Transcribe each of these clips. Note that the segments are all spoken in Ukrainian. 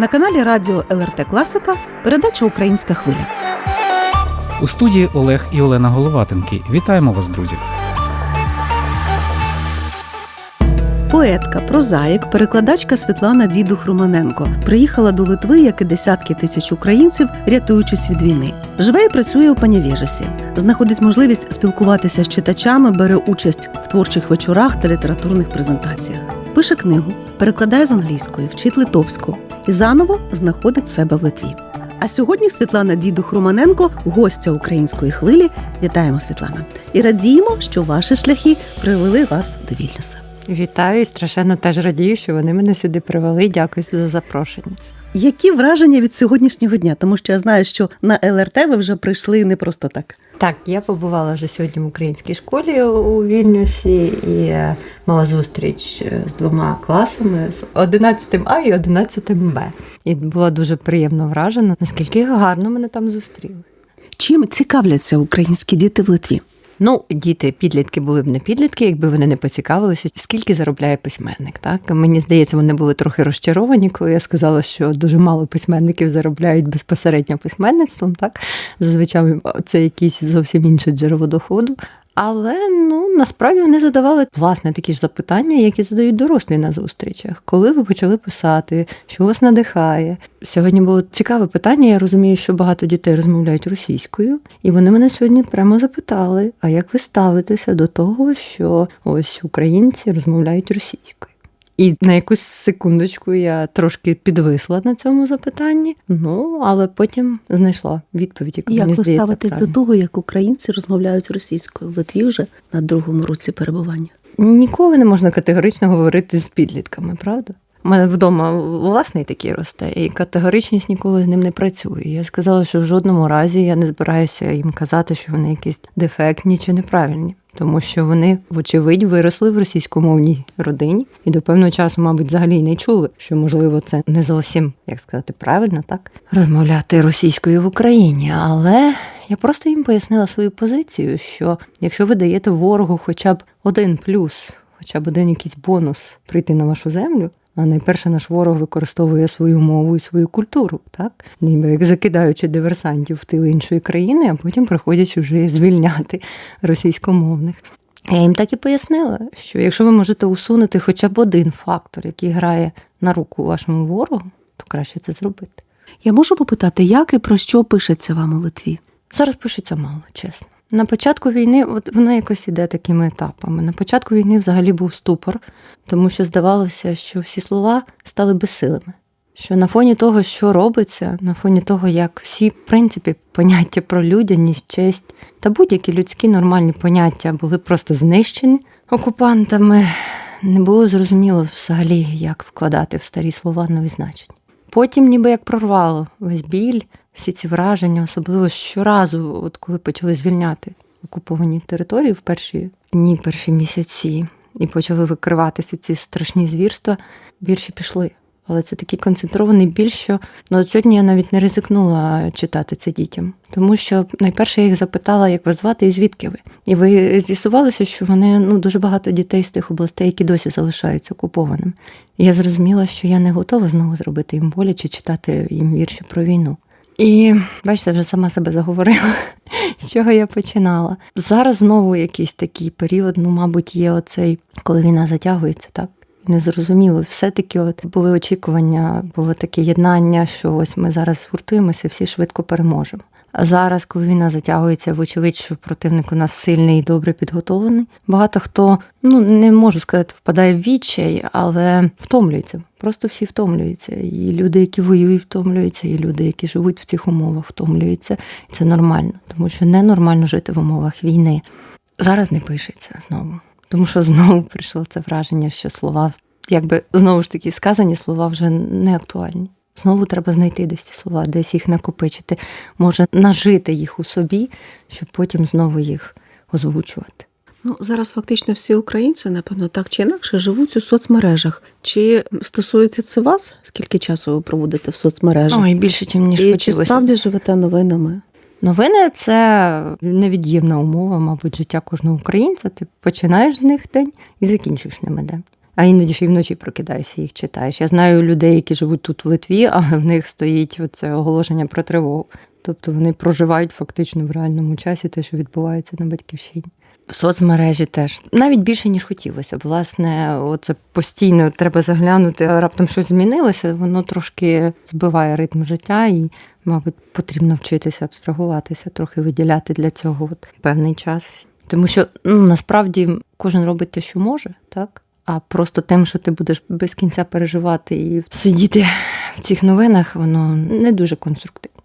На каналі Радіо ЛРТ Класика передача Українська хвиля. У студії Олег і Олена Головатенки. Вітаємо вас, друзі! Поетка, прозаїк, перекладачка Світлана Дідух Романенко приїхала до Литви, як і десятки тисяч українців, рятуючись від війни. Живе і працює у Панявіжесі. Знаходить можливість спілкуватися з читачами, бере участь в творчих вечорах та літературних презентаціях. Пише книгу, перекладає з англійської, вчить литовську і заново знаходить себе в Литві. А сьогодні Світлана Дідух Романенко, гостя української хвилі. Вітаємо, Світлана! І радіємо, що ваші шляхи привели вас до Вільнюса. Вітаю і страшенно теж радію, що вони мене сюди привели. Дякую за запрошення. Які враження від сьогоднішнього дня? Тому що я знаю, що на ЛРТ ви вже прийшли не просто так. Так, я побувала вже сьогодні в українській школі у Вільнюсі і е, мала зустріч е, з двома класами з 11 А і 11 Б. І була дуже приємно вражена, наскільки гарно мене там зустріли. Чим цікавляться українські діти в Литві? Ну, діти, підлітки були б не підлітки, якби вони не поцікавилися, скільки заробляє письменник. Так мені здається, вони були трохи розчаровані, коли я сказала, що дуже мало письменників заробляють безпосередньо письменництвом. Так зазвичай це якісь зовсім інше джерело доходу. Але ну насправді вони задавали власне такі ж запитання, які задають дорослі на зустрічах. Коли ви почали писати, що вас надихає? Сьогодні було цікаве питання. Я розумію, що багато дітей розмовляють російською, і вони мене сьогодні прямо запитали: а як ви ставитеся до того, що ось українці розмовляють російською? І на якусь секундочку я трошки підвисла на цьому запитанні. Ну але потім знайшла відповідь, яку Як ви ставитесь до того, як українці розмовляють російською в Литві вже на другому році перебування? Ніколи не можна категорично говорити з підлітками, правда? У мене вдома власний такий росте, і категоричність ніколи з ним не працює. Я сказала, що в жодному разі я не збираюся їм казати, що вони якісь дефектні чи неправильні, тому що вони, вочевидь, виросли в російськомовній родині і до певного часу, мабуть, взагалі й не чули, що можливо це не зовсім, як сказати, правильно, так розмовляти російською в Україні, але. Я просто їм пояснила свою позицію, що якщо ви даєте ворогу хоча б один плюс, хоча б один якийсь бонус прийти на вашу землю, а найперше наш ворог використовує свою мову і свою культуру, так ніби як закидаючи диверсантів в тил іншої країни, а потім приходячи вже звільняти російськомовних. Я їм так і пояснила, що якщо ви можете усунути хоча б один фактор, який грає на руку вашому ворогу, то краще це зробити. Я можу попитати, як і про що пишеться вам у Литві? Зараз пишеться мало, чесно. На початку війни, от воно якось іде такими етапами. На початку війни взагалі був ступор, тому що здавалося, що всі слова стали безсилими. Що на фоні того, що робиться, на фоні того, як всі, в принципі, поняття про людяність, честь та будь-які людські нормальні поняття були просто знищені окупантами, не було зрозуміло взагалі, як вкладати в старі слова нові значення. Потім, ніби як прорвало весь біль, всі ці враження, особливо щоразу, от коли почали звільняти окуповані території в перші дні, перші місяці, і почали викриватися ці страшні звірства, вірші пішли. Але це такий концентрований біль, що ну, от сьогодні я навіть не ризикнула читати це дітям. Тому що найперше я їх запитала, як вас звати і звідки ви. І ви з'ясувалося, що вони ну дуже багато дітей з тих областей, які досі залишаються окупованими. І я зрозуміла, що я не готова знову зробити їм боляче читати їм вірші про війну. І бачите, вже сама себе заговорила, з чого я починала. Зараз знову якийсь такий період, ну, мабуть, є оцей, коли війна затягується, так? Незрозуміло. Все-таки от були очікування, було таке єднання, що ось ми зараз згуртуємося, всі швидко переможемо. Зараз, коли війна затягується, вочевидь, що противник у нас сильний і добре підготовлений. Багато хто, ну не можу сказати, впадає в відчай, але втомлюється. Просто всі втомлюються. І люди, які воюють, втомлюються, і люди, які живуть в цих умовах, втомлюються. І це нормально, тому що ненормально жити в умовах війни. Зараз не пишеться знову. Тому що знову прийшло це враження, що слова, якби знову ж таки сказані слова вже не актуальні. Знову треба знайти десь ці слова, десь їх накопичити, може нажити їх у собі, щоб потім знову їх озвучувати. Ну зараз фактично всі українці, напевно, так чи інакше живуть у соцмережах. Чи стосується це вас? Скільки часу ви проводите в соцмережах? Ой, більше, ніж І чи справді живете новинами? Новини це невід'ємна умова, мабуть, життя кожного українця. Ти починаєш з них день і закінчуєш ними день. А іноді ще й вночі прокидаєшся, їх читаєш. Я знаю людей, які живуть тут в Литві, а в них стоїть оце оголошення про тривогу. Тобто вони проживають фактично в реальному часі те, що відбувається на батьківщині. В соцмережі теж навіть більше ніж хотілося. Власне, оце постійно треба заглянути, а раптом щось змінилося, воно трошки збиває ритм життя, і, мабуть, потрібно вчитися абстрагуватися, трохи виділяти для цього от певний час. Тому що ну, насправді кожен робить те, що може, так? А просто тим, що ти будеш без кінця переживати і сидіти в цих новинах, воно не дуже конструктивно.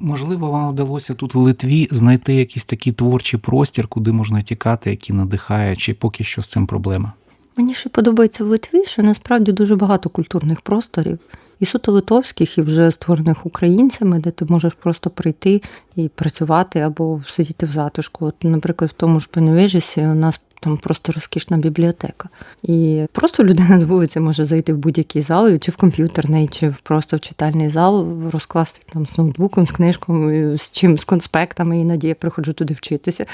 Можливо, вам вдалося тут в Литві знайти якийсь такий творчий простір, куди можна тікати, який надихає, чи поки що з цим проблема? Мені ще подобається в Литві, що насправді дуже багато культурних просторів, і суто литовських, і вже створених українцями, де ти можеш просто прийти і працювати або сидіти в затишку. От, наприклад, в тому ж Пеневежісі у нас там просто розкішна бібліотека. І просто людина з вулиці може зайти в будь-який зал, чи в комп'ютерний, чи просто в читальний зал, розкласти там з ноутбуком, з книжкою, з чим, з конспектами. Іноді я приходжу туди вчитися.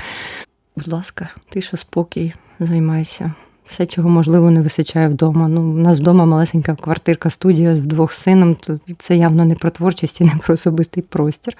Будь ласка, тиша, спокій, займайся. Все, чого можливо не вистачає вдома. Ну, у нас вдома малесенька квартирка, студія з двох сином. То це явно не про творчість і не про особистий простір.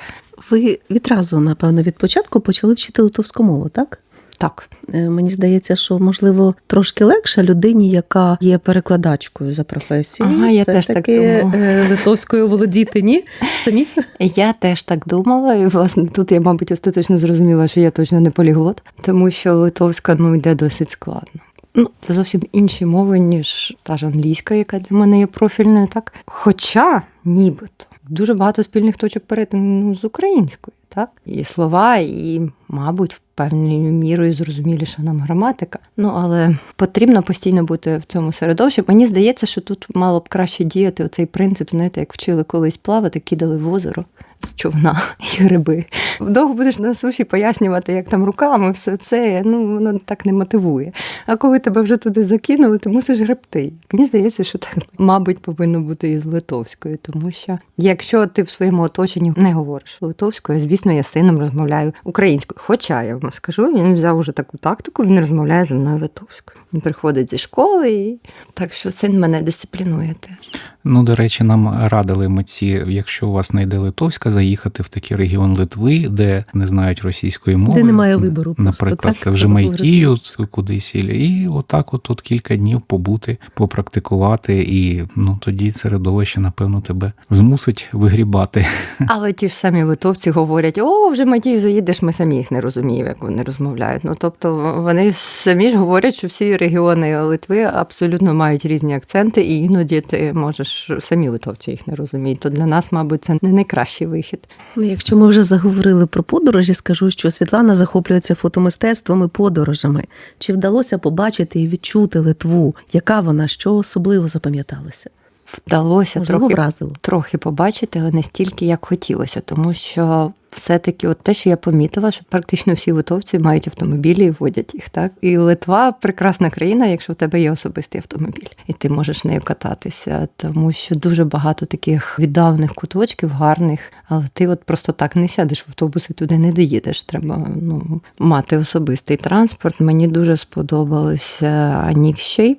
Ви відразу, напевно, від початку почали вчити литовську мову, так? Так, Е, Мені здається, що можливо трошки легше людині, яка є перекладачкою за професією. Ага, я теж так думала. е, литовською володіти. Ні, міф. я теж так думала, і власне тут я, мабуть, остаточно зрозуміла, що я точно не поліглот, тому що литовська ну йде досить складно. Ну, це зовсім інші мови, ніж та ж англійська, яка для мене є профільною, так. Хоча, нібито, дуже багато спільних точок перетину з українською, так? І слова, і, мабуть, певною мірою зрозуміліша нам граматика. Ну, але потрібно постійно бути в цьому середовищі. Мені здається, що тут мало б краще діяти оцей принцип, знаєте, як вчили колись плавати, кидали в озеро з човна і гриби. Довго будеш на суші пояснювати, як там руками все це, ну воно так не мотивує. А коли тебе вже туди закинули, ти мусиш гребти. Мені здається, що так, мабуть, повинно бути і з литовською, тому що якщо ти в своєму оточенні не говориш литовською, звісно, я з сином розмовляю українською. Хоча я вам скажу, він взяв уже таку тактику, він розмовляє зі мною литовською. Він приходить зі школи, і так що син мене дисциплінує теж. Ну, до речі, нам радили митці, якщо у вас не йде литовська, заїхати в такий регіон Литви, де не знають російської мови. Де немає вибору просто, Наприклад, так? в Жемайтію кудись, і отак от тут кілька днів побути, попрактикувати, і ну тоді середовище, напевно, тебе змусить вигрібати. Але ті ж самі литовці говорять: о, вже Матій заїдеш, ми самі їх не розуміємо, як вони розмовляють. Ну тобто вони самі ж говорять, що всі регіони Литви абсолютно мають різні акценти, і іноді ти можеш самі литовці їх не розуміють. То для нас, мабуть, це не найкращий вихід. Ну, Якщо ми вже заговорили про подорожі, скажу, що Світлана захоплюється фотомистецтвом і подорожами. Чи вдалося побачити і відчути Литву? Яка вона, що особливо запам'яталося? Вдалося Можливо, трохи вразило. трохи побачити, але не стільки, як хотілося, тому що все-таки от те, що я помітила, що практично всі литовці мають автомобілі і водять їх. Так і Литва прекрасна країна, якщо в тебе є особистий автомобіль, і ти можеш нею кататися, тому що дуже багато таких віддалених куточків, гарних, але ти от просто так не сядеш в автобус і туди не доїдеш. Треба ну мати особистий транспорт. Мені дуже сподобалося Анікщей.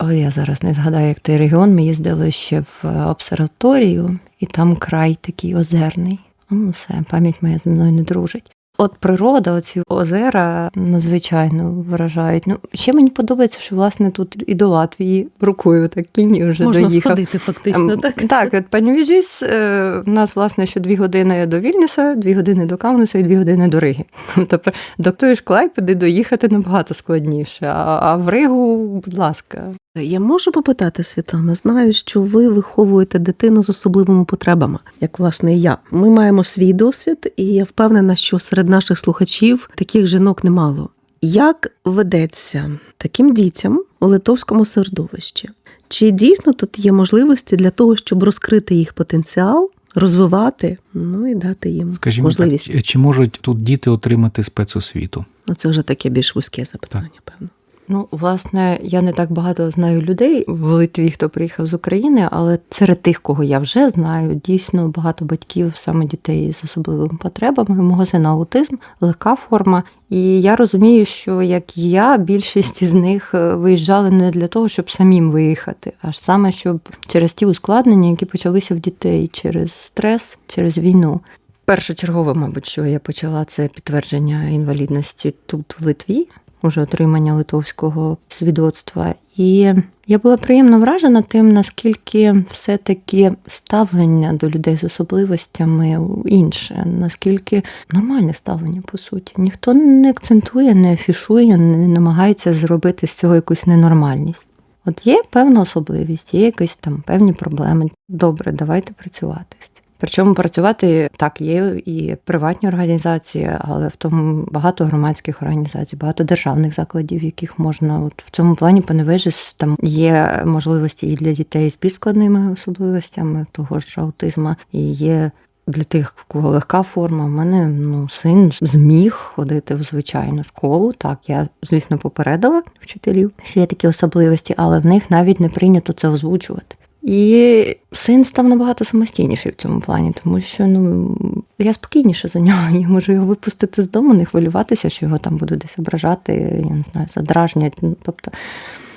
Ой, я зараз не згадаю, як той регіон. Ми їздили ще в обсерваторію, і там край такий озерний. Ну, все, пам'ять моя зі мною не дружить. От природа, оці озера надзвичайно вражають. Ну, ще мені подобається, що власне тут і до Латвії рукою так кінь вже Можна доїхав. сходити фактично, Ем, так? Так, от пані Віжіс, е, в нас, власне, що дві години до Вільнюса, дві години до Каунуса і дві години до Риги. Тобто до тої ж Клайпеди доїхати набагато складніше. А в Ригу, будь ласка, Я можу попитати, Світлана, знаю, що ви виховуєте дитину з особливими потребами, як власне я. Ми маємо свій досвід, і я впевнена, що серед наших слухачів таких жінок немало. Як ведеться таким дітям у литовському середовищі? Чи дійсно тут є можливості для того, щоб розкрити їх потенціал, розвивати, ну і дати їм Скажімо можливість? так, чи- можуть тут діти отримати спецосвіту? Ну, це вже таке більш вузьке запитання, певно. Ну, власне, я не так багато знаю людей в Литві, хто приїхав з України, але серед тих, кого я вже знаю, дійсно багато батьків, саме дітей з особливими потребами. Мого сина аутизм, легка форма. І я розумію, що як і я, більшість з них е, виїжджали не для того, щоб самим виїхати, а ж саме щоб через ті ускладнення, які почалися в дітей через стрес, через війну. Першочергове, мабуть, що я почала це підтвердження інвалідності тут в Литві, уже отримання литовського свідоцтва. І я була приємно вражена тим, наскільки все-таки ставлення до людей з особливостями інше, наскільки нормальне ставлення по суті. Ніхто не акцентує, не афішує, не намагається зробити з цього якусь ненормальність. От є певна особливість, є якісь там певні проблеми. Добре, давайте працювати. Причому працювати так, є і приватні організації, але в тому багато громадських організацій, багато державних закладів, яких можна от в цьому плані Паневежіс там є можливості і для дітей з більш складними особливостями того ж аутизма, і є. Для тих, в кого легка форма, в мене ну син зміг ходити в звичайну школу. Так, я звісно попередила вчителів, що є такі особливості, але в них навіть не прийнято це озвучувати. І син став набагато самостійніший в цьому плані, тому що ну я спокійніше за нього. Я можу його випустити з дому, не хвилюватися, що його там будуть десь ображати, я не знаю, задражнять. Ну тобто.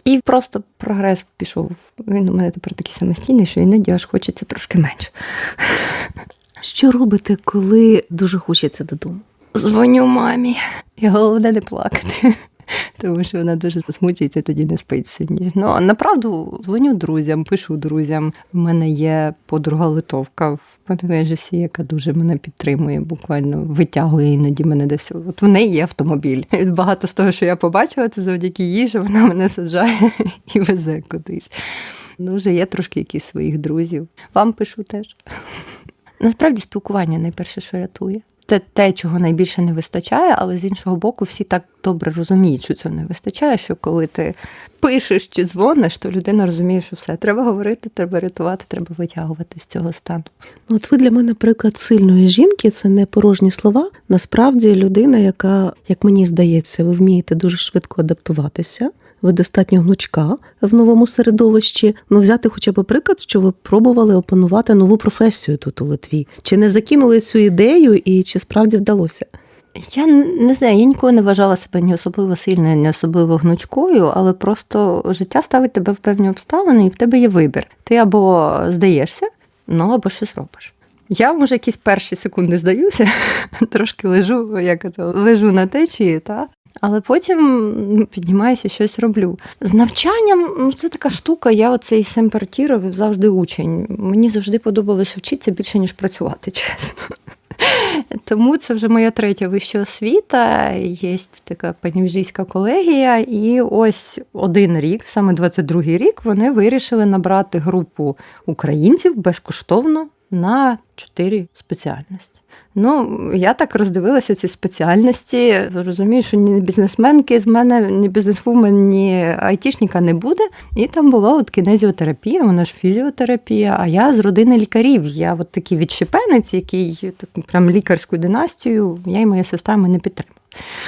І просто прогрес пішов. Він у мене тепер такий самостійний, що іноді аж хочеться трошки менше. Що робите, коли дуже хочеться додому? Дзвоню мамі. І головне не плакати. Тому що вона дуже засмучується, тоді не спить всі ніч. Ну направду дзвоню друзям, пишу друзям. У мене є подруга литовка в Паневежесі, яка дуже мене підтримує, буквально витягує іноді мене десь. От в неї є автомобіль. Багато з того, що я побачила, це завдяки їй, що вона мене саджає і везе кудись. Ну, вже є трошки якісь своїх друзів. Вам пишу теж. Насправді спілкування найперше, що рятує. Це те, чого найбільше не вистачає, але з іншого боку, всі так добре розуміють, що цього не вистачає. Що коли ти пишеш чи дзвониш, то людина розуміє, що все треба говорити, треба рятувати, треба витягувати з цього стану. Ну, от ви для мене приклад сильної жінки, це не порожні слова. Насправді людина, яка, як мені здається, ви вмієте дуже швидко адаптуватися. Ви достатньо гнучка в новому середовищі. Ну, взяти хоча б приклад, що ви пробували опанувати нову професію тут у Литві. Чи не закинули цю ідею, і чи справді вдалося? Я не знаю, я ніколи не вважала себе ні особливо сильною, ні особливо гнучкою, але просто життя ставить тебе в певні обставини, і в тебе є вибір. Ти або здаєшся, ну або щось робиш. Я, може, якісь перші секунди здаюся, трошки лежу, як це, лежу на течії, та? але потім піднімаюся, щось роблю. З навчанням ну, це така штука, я оцей семпертіро завжди учень. Мені завжди подобалося вчитися більше, ніж працювати, чесно. Тому це вже моя третя вища освіта. Є така панівжійська колегія, і ось один рік, саме 22-й рік, вони вирішили набрати групу українців безкоштовно на чотири спеціальності. Ну, я так роздивилася ці спеціальності. Розумію, що ні бізнесменки з мене, ні бізнесвумен, ні айтішника не буде. І там була от кінезіотерапія, вона ж фізіотерапія. А я з родини лікарів. Я от такий відщепенець, який так, прям лікарську династію, я і моя сестра мене підтримали.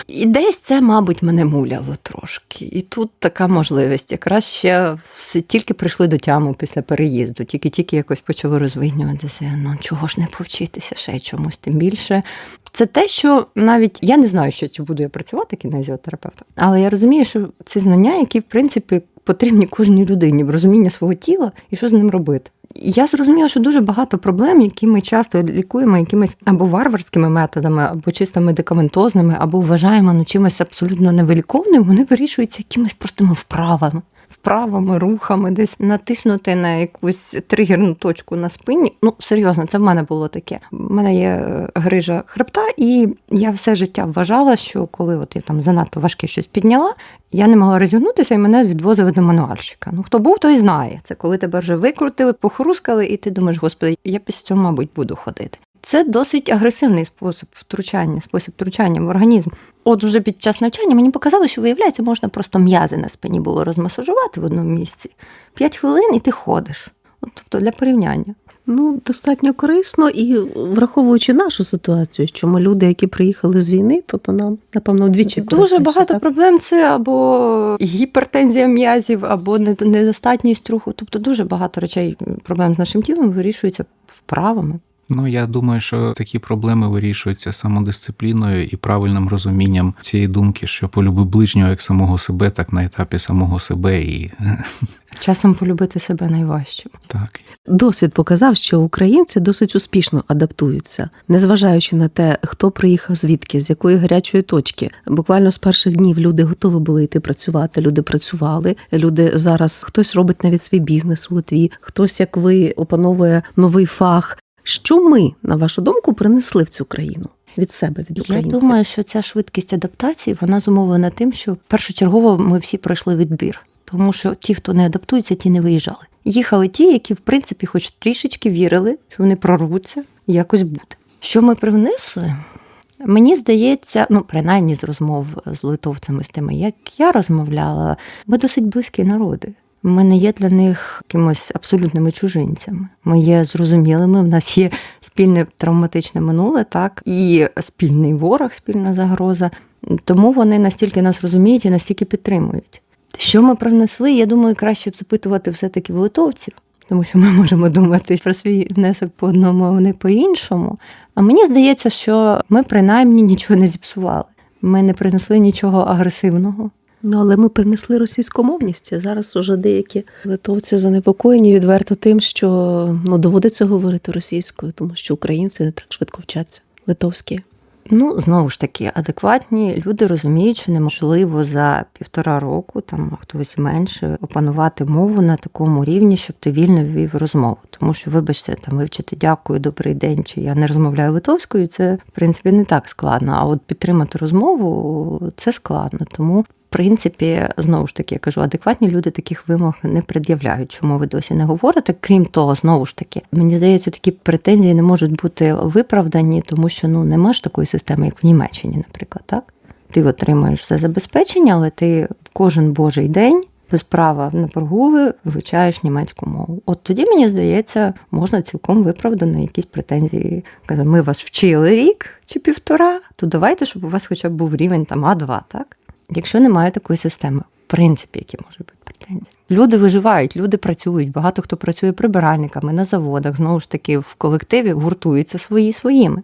І десь це, мабуть, мене муляло трошки. І тут така можливість. Якраз ще все тільки прийшли до тями після переїзду, тільки-тільки якось почало розвинюватися. Ну чого ж не повчитися ще чомусь тим більше. Це те, що навіть я не знаю, що чи буду я працювати кінезіотерапевтом, але я розумію, що це знання, які в принципі потрібні кожній людині в розуміння свого тіла і що з ним робити. Я зрозуміла, що дуже багато проблем, які ми часто лікуємо якимись або варварськими методами, або чисто медикаментозними, або вважаємо ну, чимось абсолютно невиліковним, вони вирішуються якимись простими вправами. Вправами, рухами, десь натиснути на якусь тригерну точку на спині. Ну, серйозно, це в мене було таке. У мене є е, грижа хребта, і я все життя вважала, що коли от я там занадто важке щось підняла, я не могла розігнутися, і мене відвозили до мануальщика. Ну, хто був, той знає. Це коли тебе вже викрутили, похрускали, і ти думаєш, господи, я після цього, мабуть, буду ходити. Це досить агресивний спосіб втручання, спосіб втручання в організм. От уже під час навчання мені показали, що виявляється, можна просто м'язи на спині було розмасажувати в одному місці. П'ять хвилин і ти ходиш. От, тобто для порівняння. Ну, достатньо корисно і враховуючи нашу ситуацію, що ми люди, які приїхали з війни, то, то нам напевно вдвічі Дуже корисніше, багато так? проблем це або гіпертензія м'язів, або недостатність руху. Тобто дуже багато речей проблем з нашим тілом вирішуються вправами. Ну я думаю, що такі проблеми вирішуються самодисципліною і правильним розумінням цієї думки, що полюби ближнього як самого себе, так на етапі самого себе, і Часом полюбити себе найважче. так. Досвід показав, що українці досить успішно адаптуються, незважаючи на те, хто приїхав звідки, з якої гарячої точки. Буквально з перших днів люди готові були йти працювати. Люди працювали. Люди зараз хтось робить навіть свій бізнес у Литві, хтось, як ви, опановує новий фах. Що ми, на вашу думку, принесли в цю країну від себе, від Я думаю, що ця швидкість адаптації вона зумовлена тим, що першочергово ми всі пройшли відбір. Тому що ті, хто не адаптується, ті не виїжджали. Їхали ті, які, в принципі, хоч трішечки вірили, що вони прорвуться якось буде. Що ми привнесли? Мені здається, ну принаймні з розмов з литовцями, з тими, як я розмовляла, ми досить близькі народи. Ми не є для них якимось абсолютними чужинцями. Ми є зрозумілими, в нас є спільне травматичне минуле, так, і спільний ворог, спільна загроза. Тому вони настільки нас розуміють і настільки підтримують. Що ми привнесли, я думаю, краще б запитувати все-таки в литовців, тому що ми можемо думати про свій внесок по одному, а вони по іншому. А мені здається, що ми принаймні нічого не зіпсували. Ми не принесли нічого агресивного. Ну, але ми принесли російськомовність. Зараз уже деякі литовці занепокоєні відверто тим, що ну доводиться говорити російською, тому що українці не так швидко вчаться литовські. Ну, знову ж таки, адекватні люди розуміють, що неможливо за півтора року, там хтось менше, опанувати мову на такому рівні, щоб ти вільно вів розмову. Тому що, вибачте, там вивчити дякую, добрий день, чи я не розмовляю литовською, це в принципі не так складно. А от підтримати розмову це складно. Тому. Принципі, знову ж таки, я кажу, адекватні люди таких вимог не пред'являють. Чому ви досі не говорите? Крім того, знову ж таки, мені здається, такі претензії не можуть бути виправдані, тому що ну нема ж такої системи, як в Німеччині, наприклад, так? Ти отримуєш все забезпечення, але ти кожен божий день без права на прогули вивчаєш німецьку мову. От тоді, мені здається, можна цілком виправдано якісь претензії. Казати, ми вас вчили рік чи півтора, то давайте, щоб у вас хоча б був рівень там А2, так? Якщо немає такої системи, в принципі, які можуть бути претензії. Люди виживають, люди працюють. Багато хто працює прибиральниками на заводах, знову ж таки, в колективі гуртуються свої своїми.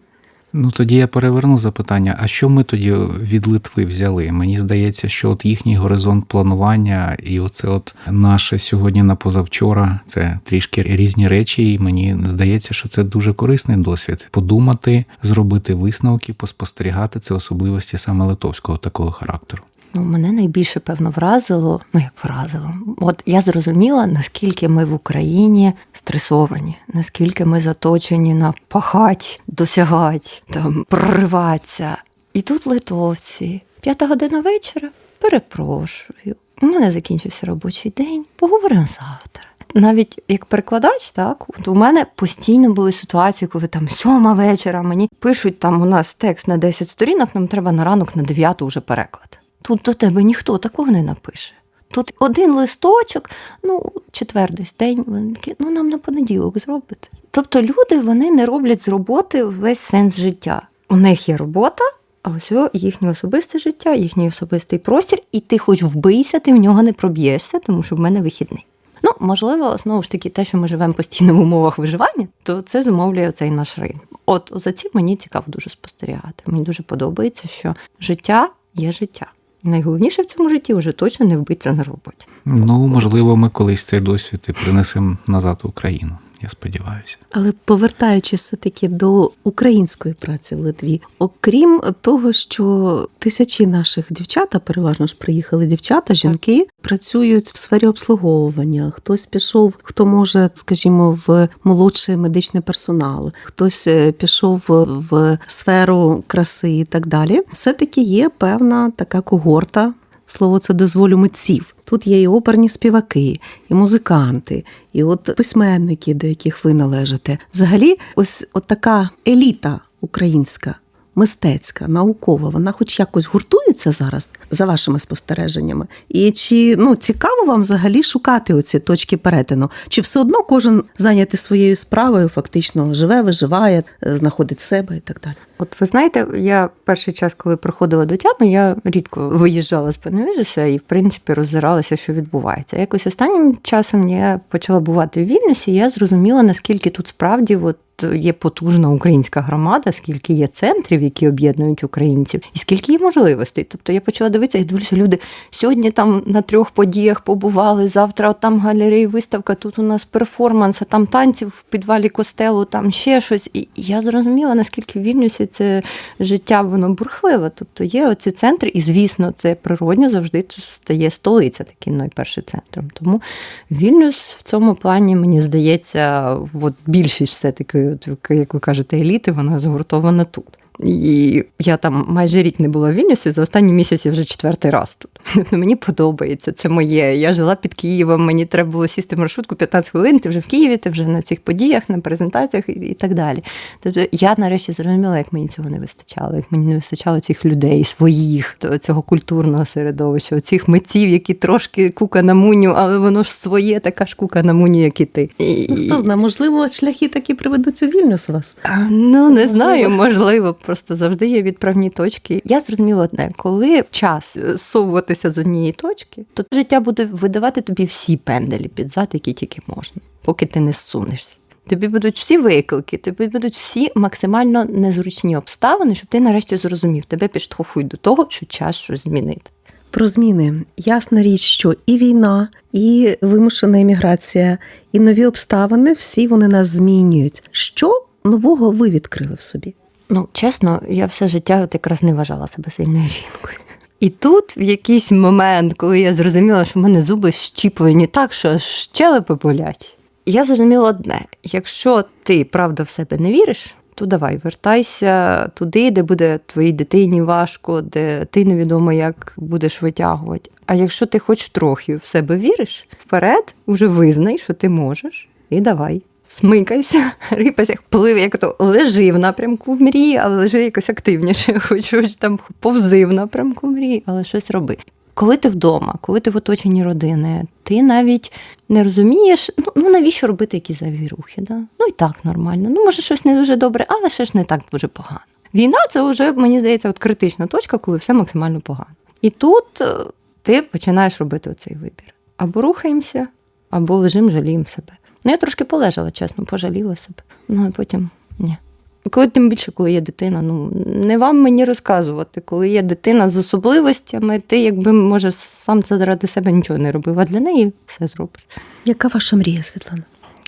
Ну тоді я переверну запитання: а що ми тоді від Литви взяли? Мені здається, що от їхній горизонт планування, і оце от наше сьогодні на позавчора, це трішки різні речі, і мені здається, що це дуже корисний досвід. Подумати, зробити висновки, поспостерігати це особливості саме литовського такого характеру. Ну, мене найбільше певно вразило. Ну як вразило? От я зрозуміла, наскільки ми в Україні стресовані, наскільки ми заточені на пахать, досягать, там прориватися. І тут литовці, п'ята година вечора. Перепрошую. У мене закінчився робочий день. Поговоримо завтра. Навіть як перекладач, так от у мене постійно були ситуації, коли там сьома вечора мені пишуть там у нас текст на 10 сторінок, нам треба на ранок на 9 вже переклад. Тут до тебе ніхто такого не напише. Тут один листочок, ну, четвер десь день, вони такі, ну нам на понеділок зробите. Тобто люди вони не роблять з роботи весь сенс життя. У них є робота, а ось їхнє особисте життя, їхній особистий простір, і ти хоч вбийся, ти в нього не проб'єшся, тому що в мене вихідний. Ну, можливо, знову ж таки, те, що ми живемо постійно в умовах виживання, то це зумовлює цей наш ринок. От за цим мені цікаво дуже спостерігати. Мені дуже подобається, що життя є життя. Найголовніше в цьому житті вже точно не вбитися на роботі. Ну, можливо, ми колись цей досвід і принесемо назад в Україну. Я сподіваюся. Але повертаючись все таки до української праці в Литві, окрім того, що тисячі наших дівчат, а переважно ж приїхали дівчата, жінки працюють в сфері обслуговування. Хтось пішов, хто може, скажімо, в молодший медичний персонал, хтось е, пішов в сферу краси і так далі. Все таки є певна така когорта. Слово це дозволю митців. Тут є і оперні співаки, і музиканти, і от письменники, до яких ви належите. Взагалі, ось от така еліта українська мистецька, наукова, вона хоч якось гуртується зараз за вашими спостереженнями? І чи ну цікаво вам взагалі шукати оці точки перетину? Чи все одно кожен зайнятий своєю справою, фактично живе, виживає, е, знаходить себе і так далі? От ви знаєте, я перший час, коли приходила до тями, я рідко виїжджала з Паневіжеса і, в принципі, роззиралася, що відбувається. Якось останнім часом я почала бувати в Вільнюсі, і я зрозуміла, наскільки тут справді от є потужна українська громада, скільки є центрів, які об'єднують українців, і скільки є можливостей. Тобто я почала дивитися і дивлюся, люди сьогодні там на трьох подіях побували. Завтра от там галереї, виставка, тут у нас перформанс, а там танці в підвалі костелу, там ще щось. І я зрозуміла, наскільки в Вільнюсі це життя воно бурхливе. Тобто є оці центри, і звісно, це природньо завжди стає столиця таким найпершим центром. Тому Вільнюс в цьому плані, мені здається, от більшість все-таки, от, як ви кажете, еліти, вона згуртована тут. І я там майже рік не була в Вільнюсі, за останні місяці вже четвертий раз тут. Ну, Мені подобається, це моє. Я жила під Києвом, мені треба було сісти в маршрутку 15 хвилин, ти вже в Києві, ти вже на цих подіях, на презентаціях і, і так далі. Тобто я нарешті зрозуміла, як мені цього не вистачало, як мені не вистачало цих людей, своїх, цього культурного середовища, цих митців, які трошки кука на муню, але воно ж своє, така ж кука на муню, як і ти. І, Ну, Хто знає, можливо, шляхи такі приведуть у Вільнюс вас. а, Ну, не знаю, можливо, просто завжди є відправні точки. Я зрозуміла одне, коли час е, совуватися з однієї точки, то життя буде видавати тобі всі пенделі під зад, які тільки можна, поки ти не зсунешся. Тобі будуть всі виклики, тобі будуть всі максимально незручні обставини, щоб ти нарешті зрозумів, тебе підштовхують до того, що час щось змінити. Про зміни. Ясна річ, що і війна, і вимушена еміграція, і нові обставини всі вони нас змінюють. Що нового ви відкрили в собі? Ну, чесно, я все життя от якраз не вважала себе сильною жінкою. І тут, в якийсь момент, коли я зрозуміла, що в мене зуби щіплені так, що аж щелепи болять, я зрозуміла одне: якщо ти правда в себе не віриш, то давай вертайся туди, де буде твоїй дитині важко, де ти невідомо як будеш витягувати. А якщо ти хоч трохи в себе віриш, вперед уже визнай, що ти можеш, і давай. Смикайся, рипайся, плив, як то лежи в напрямку в мрії, але лежи якось активніше, хоч там повзи в напрямку мрії, але щось роби. Коли ти вдома, коли ти в оточенні родини, ти навіть не розумієш, ну, ну навіщо робити якісь зайві рухи? Да? Ну і так нормально. Ну, може, щось не дуже добре, але ще ж не так дуже погано. Війна це вже, мені здається, от критична точка, коли все максимально погано. І тут е, ти починаєш робити оцей вибір. Або рухаємося, або лежимо, жаліємо себе. Ну, я трошки полежала, чесно, пожаліла себе. Ну, а потім ні. Коли тим більше, коли є дитина, ну не вам мені розказувати, коли є дитина з особливостями, ти якби може сам заради себе нічого не робив, а для неї все зробиш. Яка ваша мрія, Світлана?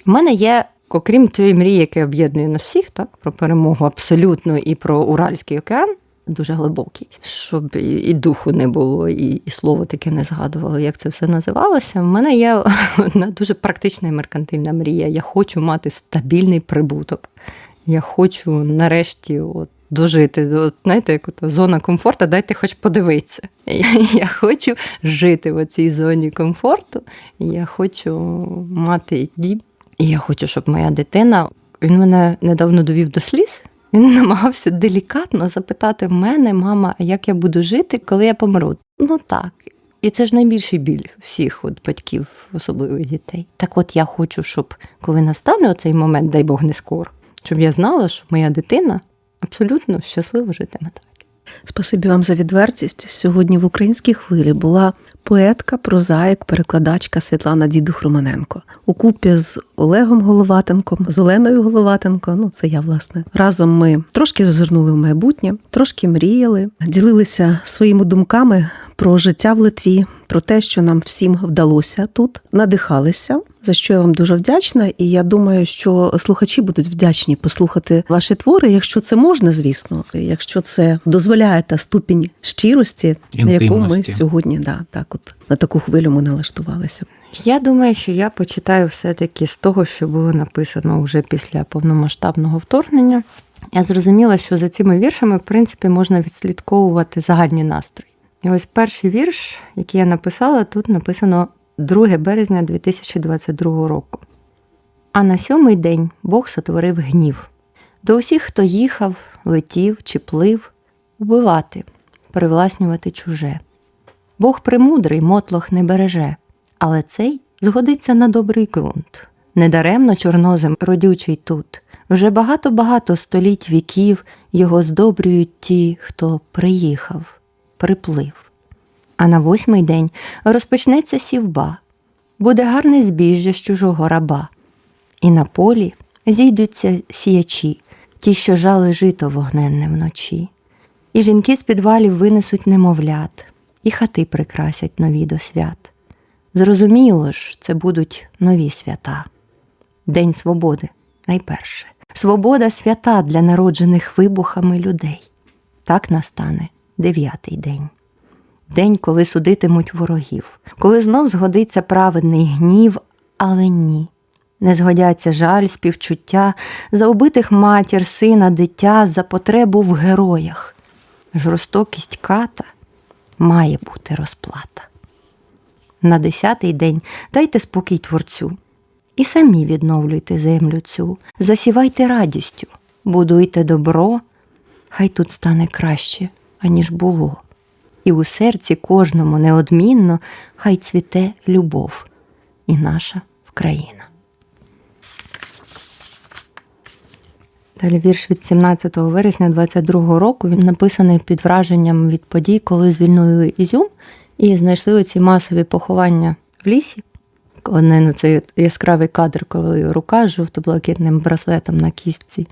У мене є, окрім тієї мрії, яка об'єднує нас всіх, так про перемогу абсолютно і про Уральський океан. Дуже глибокий, щоб і, духу не було, і, і слово таке не згадували, як це все називалося. У мене є одна дуже практична і меркантильна мрія. Я хочу мати стабільний прибуток. Я хочу нарешті от, дожити. От, знаєте, як ото зона комфорту, дайте хоч подивитися. Я, я хочу жити в цій зоні комфорту. Я хочу мати дім. І я хочу, щоб моя дитина. Він мене недавно довів до сліз. Він намагався делікатно запитати в мене, мама, як я буду жити, коли я помру? Ну так. І це ж найбільший біль всіх от батьків, особливо дітей. Так от я хочу, щоб коли настане оцей момент, дай Бог не скоро, щоб я знала, що моя дитина абсолютно щасливо житиме далі. Спасибі вам за відвертість. Сьогодні в українській хвилі була поетка, прозаїк, перекладачка Світлана Дідух Романенко. У купі з Олегом Головатенком, з Оленою Головатенко. Ну, це я власне. Разом ми трошки зазирнули в майбутнє, трошки мріяли, ділилися своїми думками про життя в Литві, про те, що нам всім вдалося тут, надихалися. За що я вам дуже вдячна, і я думаю, що слухачі будуть вдячні послухати ваші твори, якщо це можна, звісно, якщо це дозволяє та ступінь щирості, на яку ми сьогодні да, так от на таку хвилю ми налаштувалися. Я думаю, що я почитаю все-таки з того, що було написано вже після повномасштабного вторгнення. Я зрозуміла, що за цими віршами, в принципі, можна відслідковувати загальні настрої. І ось перший вірш, який я написала, тут написано 2 березня 2022 року. А на сьомий день Бог сотворив гнів. до усіх, хто їхав, летів чи плив, убивати, привласнювати чуже. Бог премудрий, мотлох не береже, але цей згодиться на добрий ґрунт. Недаремно чорнозем родючий тут. Вже багато-багато століть віків його здобрюють ті, хто приїхав, приплив. А на восьмий день розпочнеться сівба, буде гарне збіжжя з чужого раба. І на полі зійдуться сіячі, ті, що жали жито вогненне вночі. І жінки з підвалів винесуть немовлят, і хати прикрасять нові до свят. Зрозуміло ж, це будуть нові свята. День свободи найперше. Свобода свята для народжених вибухами людей. Так настане дев'ятий день. День, коли судитимуть ворогів, коли знов згодиться праведний гнів, але ні. Не згодяться жаль, співчуття за убитих матір, сина, дитя, за потребу в героях. Жорстокість ката має бути розплата. На десятий день дайте спокій творцю. І самі відновлюйте землю цю, засівайте радістю, будуйте добро, хай тут стане краще, аніж було. І у серці кожному неодмінно хай цвіте любов і наша Вкраїна. Далі вірш від 17 вересня 22 року він написаний під враженням від подій, коли звільнили Ізюм і знайшли оці масові поховання в лісі. Одне на цей яскравий кадр, коли рука з жовто-блакитним браслетом на кістці.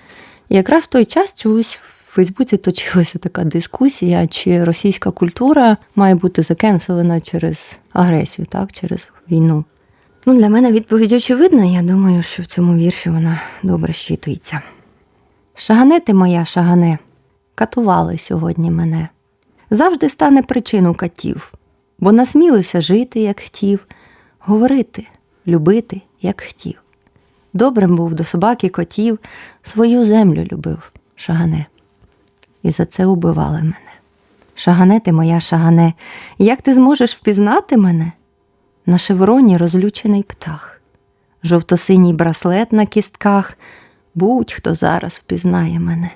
І якраз в той час чогось в Фейсбуці точилася така дискусія, чи російська культура має бути закенселена через агресію, так, через війну. Ну, для мене відповідь очевидна. Я думаю, що в цьому вірші вона добре щитується. Шагане ти моя, шагане, катували сьогодні мене. Завжди стане причину катів, бо насмілився жити, як хотів, говорити, любити, як хотів. Добрим був до собак і котів, свою землю любив, шагане. І за це убивали мене. Шагане ти моя шагане, як ти зможеш впізнати мене? На шевроні розлючений птах, жовто-синій браслет на кістках, будь-хто зараз впізнає мене.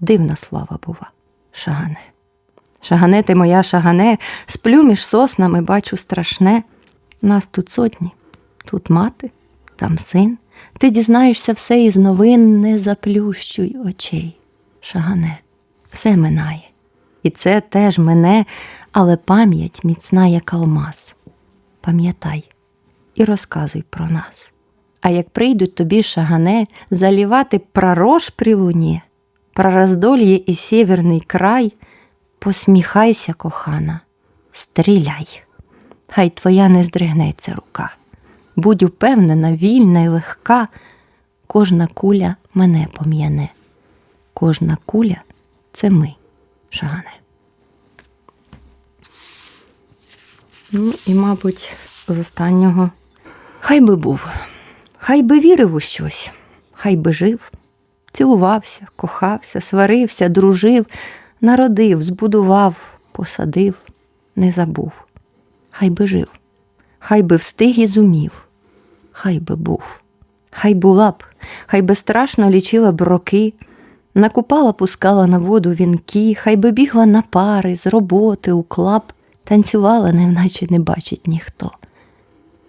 Дивна слава бува, шагане. Шагане ти моя шагане, сплю між соснами, бачу страшне. Нас тут сотні, тут мати, там син. Ти дізнаєшся все із новин, не заплющуй очей. Шагане, все минає. І це теж мене, але пам'ять міцна, як алмаз. Пам'ятай і розказуй про нас. А як прийдуть тобі шагане залівати про рож при луні, про роздольє і сєвєрний край, посміхайся, кохана, стріляй, хай твоя не здригнеться рука. Будь упевнена, вільна й легка, кожна куля мене пом'яне, кожна куля це ми, шагане. Ну і, мабуть, з останнього. Хай би був, хай би вірив у щось, хай би жив, цілувався, кохався, сварився, дружив, народив, збудував, посадив, не забув. Хай би жив, хай би встиг і зумів, хай би був, хай була б, хай би страшно лічила б роки, накупала, пускала на воду вінки, хай би бігла на пари, з роботи, у клаб, танцювала, неначе не бачить ніхто.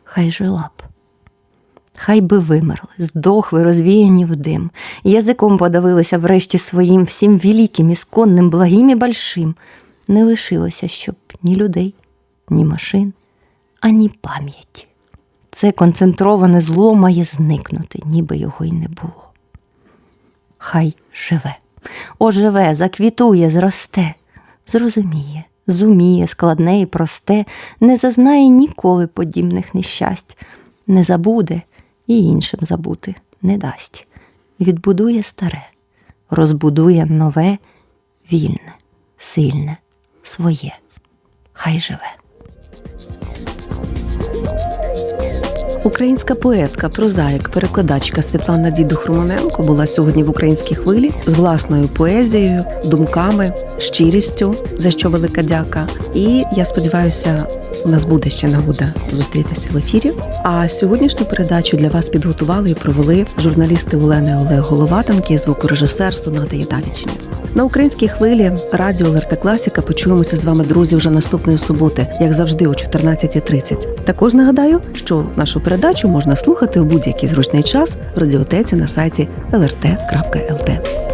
Хай жила б. Хай би вимерли, здохли, розвіяні в дим, язиком подавилися врешті своїм всім великим, ісконним, благим і большим. Не лишилося, щоб ні людей, ні машин, ані пам'яті. Це концентроване зло має зникнути, ніби його й не було. Хай живе, оживе, заквітує, зросте, зрозуміє, зуміє, складне і просте, не зазнає ніколи подібних нещасть, не забуде і іншим забути не дасть. Відбудує старе, розбудує нове, вільне, сильне, своє. Хай живе. Українська поетка, прозаїк, перекладачка Світлана Дідух Романенко була сьогодні в українській хвилі з власною поезією, думками, щирістю, за що велика дяка. І я сподіваюся, у нас буде ще нагода зустрітися в ефірі. А сьогоднішню передачу для вас підготували і провели журналісти Олена Олег Головатенки звукорежисер Соната Єдавічні. На українській хвилі радіо ЛРТ Класіка почуємося з вами, друзі, вже наступної суботи, як завжди, о 14.30. Також нагадаю, що нашу передачу можна слухати у будь-який зручний час в радіотеці на сайті lrt.lt.